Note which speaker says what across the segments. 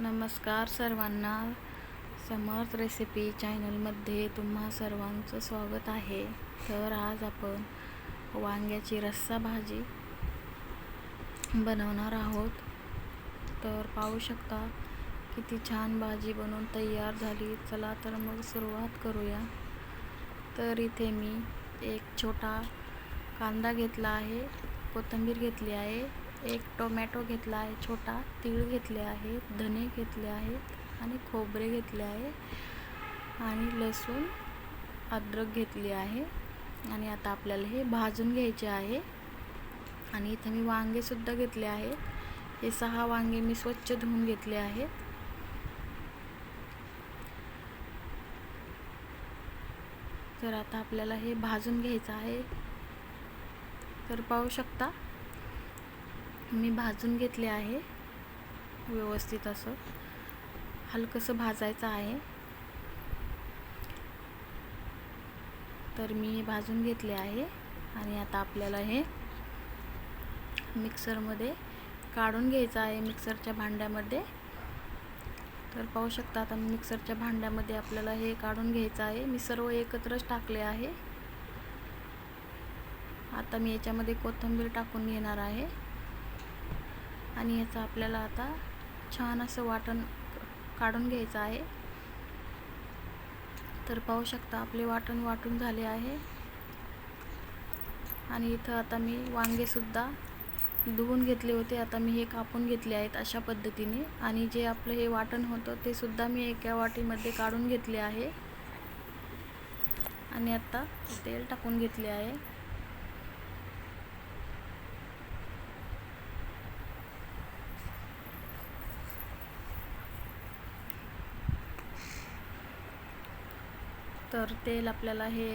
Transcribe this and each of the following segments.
Speaker 1: नमस्कार सर्वांना. समर्थ रेसिपी चॅनलमध्ये तुम्हा सर्वांचं स्वागत आहे. तर आज आपण वांग्याची रस्सा भाजी बनवणार आहोत. तर पाहू शकता किती छान भाजी बनवून तयार झाली. चला तर मग सुरुवात करूया. तर इथे मी एक छोटा कांदा घेतला आहे. कोथिंबीर घेतली आहे. एक टोमॅटो घेतला आहे छोटा. तीळ घेतले आहेत धने घेतले आहेत आणि खोबरे घेतले आहे आणि लसूण अद्रक घेतली आहे. आणि आता आपल्याला हे भाजून घ्यायचे आहे. आणि इथं मी वांगेसुद्धा घेतले आहेत. हे सहा वांगे मी स्वच्छ धुवून घेतले आहेत. तर आता आपल्याला हे भाजून घ्यायचं आहे. तर पाहू शकता. मी भाजून घेतले आहे व्यवस्थित असं. हलकंसं भाजायचं आहे. तर मी भाजून घेतले आहे आणि आता आपल्याला हे मिक्सरमध्ये काढून घ्यायचं आहे मिक्सरच्या भांड्यामध्ये. तर पाहू शकता आता मिक्सरच्या भांड्यामध्ये आपल्याला हे काढून घ्यायचं आहे. मी सर्व एकत्रच टाकले आहे. आता मी याच्यामध्ये कोथिंबीर टाकून घेणार आहे. आणि याचं आपल्याला आता छान असं वाटण काढून घ्यायचं आहे. तर पाहू शकता आपले वाटण वाटून झाले आहे. आणि इथं आता मी वांगेसुद्धा धुवून घेतले होते. आता मी हे कापून घेतले आहेत अशा पद्धतीने. आणि जे आपलं हे वाटण होतं ते सुद्धा मी एका वाटीमध्ये काढून घेतले आहे. आणि आत्ता तेल टाकून घेतले आहे. तर तेल आपल्याला हे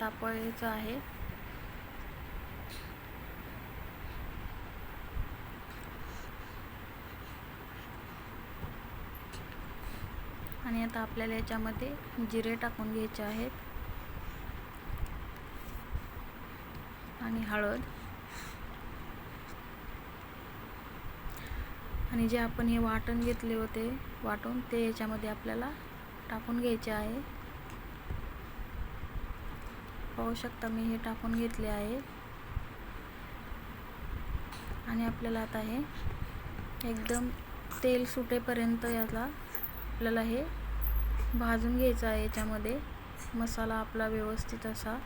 Speaker 1: तापवायचं आहे. आणि आता आपल्याला याच्यामध्ये जिरे टाकून घ्यायचे आहेत. आणि हळद. आणि जे आपण हे वाटण घेतले होते वाटून ते याच्यामध्ये आपल्याला टाकून घ्यायचे आहे. पाहू शकता मी हे टाकून घेतले आहे. आणि आपल्याला आता हे एकदम तेल सुटेपर्यंत याला आपल्याला हे भाजून घ्यायचं आहे. याच्यामध्ये मसाला आपला व्यवस्थित असा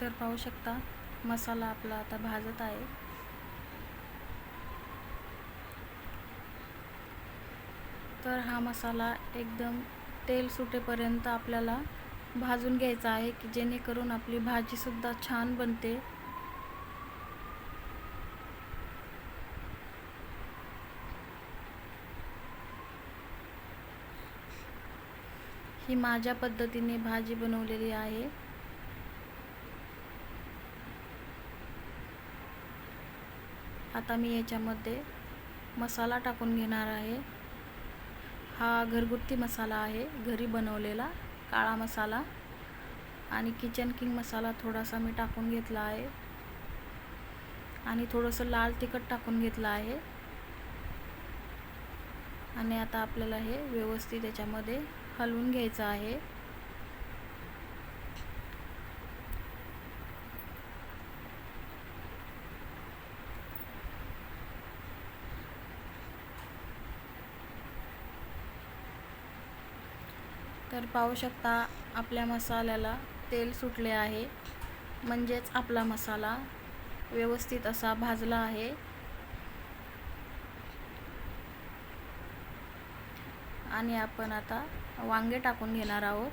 Speaker 1: तर पाहू शकता मसाला आपला आता भाजत आहे. तर हा मसाला एकदम तेल सुटेपर्यंत आपल्याला भाजून घ्यायचा आहे की जेणेकरून आपली भाजीसुद्धा छान बनते. ही माझ्या पद्धतीने भाजी बनवलेली आहे. आता मी याच्यामध्ये मसाला टाकून घेणार आहे. हा घरगुती मसाला आहे घरी बनवलेला काळा मसाला. आणि किचन किंग मसाला थोडासा मी टाकून घेतला आहे. आणि थोडंसं लाल तिखट टाकून घेतलं आहे. आणि आता आपल्याला हे व्यवस्थित याच्यामध्ये हलवून घ्यायचं आहे. तर पाहू शकता आपल्या मसाल्याला तेल सुटले आहे. म्हणजेच आपला मसाला व्यवस्थित असा भाजला आहे. आणि आपण आता वांगे टाकून घेणार आहोत.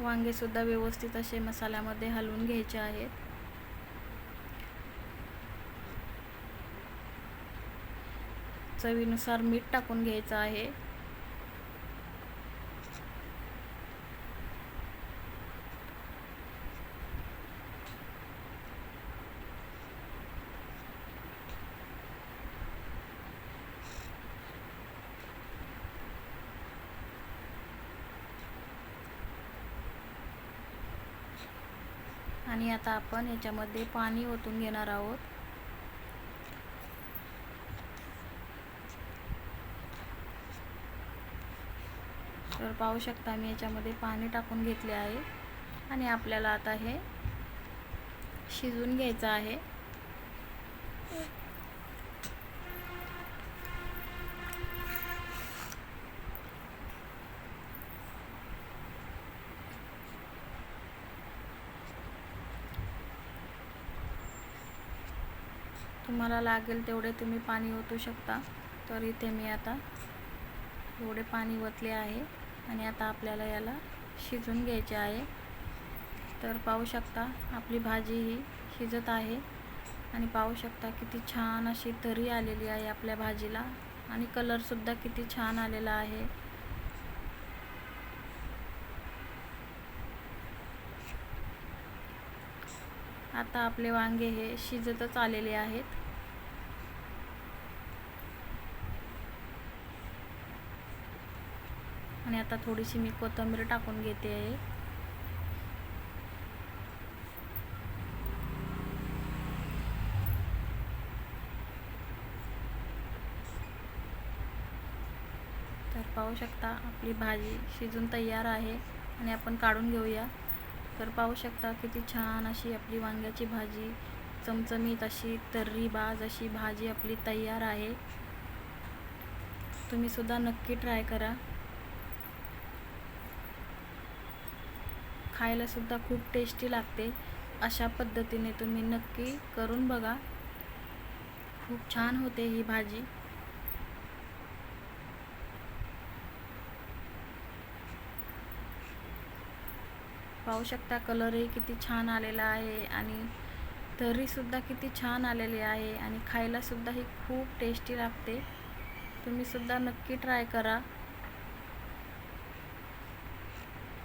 Speaker 1: वांगेसुद्धा व्यवस्थित असे मसाल्यामध्ये हलवून घ्यायचे आहेत. चवीनुसार मीठ टाकून घ्यायचं आहे. आणि आता आपण याच्यामध्ये पाणी ओतून घेणार आहोत. तर पाहू शकता मी याच्यामध्ये पाणी टाकून घेतले आहे. आणि आपल्याला आता हे शिजून घ्यायचं आहे. तुम्हाला लागेल तेवढे तुम्ही पाणी ओतू शकता. तर इथे मी आता एवढे पाणी ओतले आहे. आणि आता आपल्याला याला शिजून घ्यायचे आहे. तर पाहू शकता आपली भाजी ही शिजत आहे. आणि पाहू शकता किती छान अशी तरी आलेली आहे आपल्या भाजीला. आणि कलरसुद्धा किती छान आलेला आहे. आता आपले वांगे हे शिजतच आलेले आहेत. आणि आता थोडीशी मी कोथिंबीर टाकून घेते. आहे तर पाहू शकता आपली भाजी शिजून तयार आहे आणि आपण काढून घेऊया. तर पाहू शकता किती छान अशी आपली वांग्याची भाजी चमचमीत अशी तर्रीबाज अशी भाजी आपली तयार आहे. तुम्ही सुद्धा नक्की ट्राय करा. खायलासुद्धा खूप टेस्टी लागते. अशा पद्धतीने तुम्ही नक्की करून बघा. खूप छान होते ही भाजी. पाहू शकता कलरही किती छान आलेला आहे आणि तरीसुद्धा किती छान आलेली आहे आणि खायलासुद्धा ही खूप टेस्टी लागते. तुम्हीसुद्धा नक्की ट्राय करा.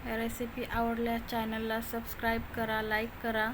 Speaker 1: रेसिपी आवडल्यास चॅनलला सबस्क्राईब करा लाईक करा.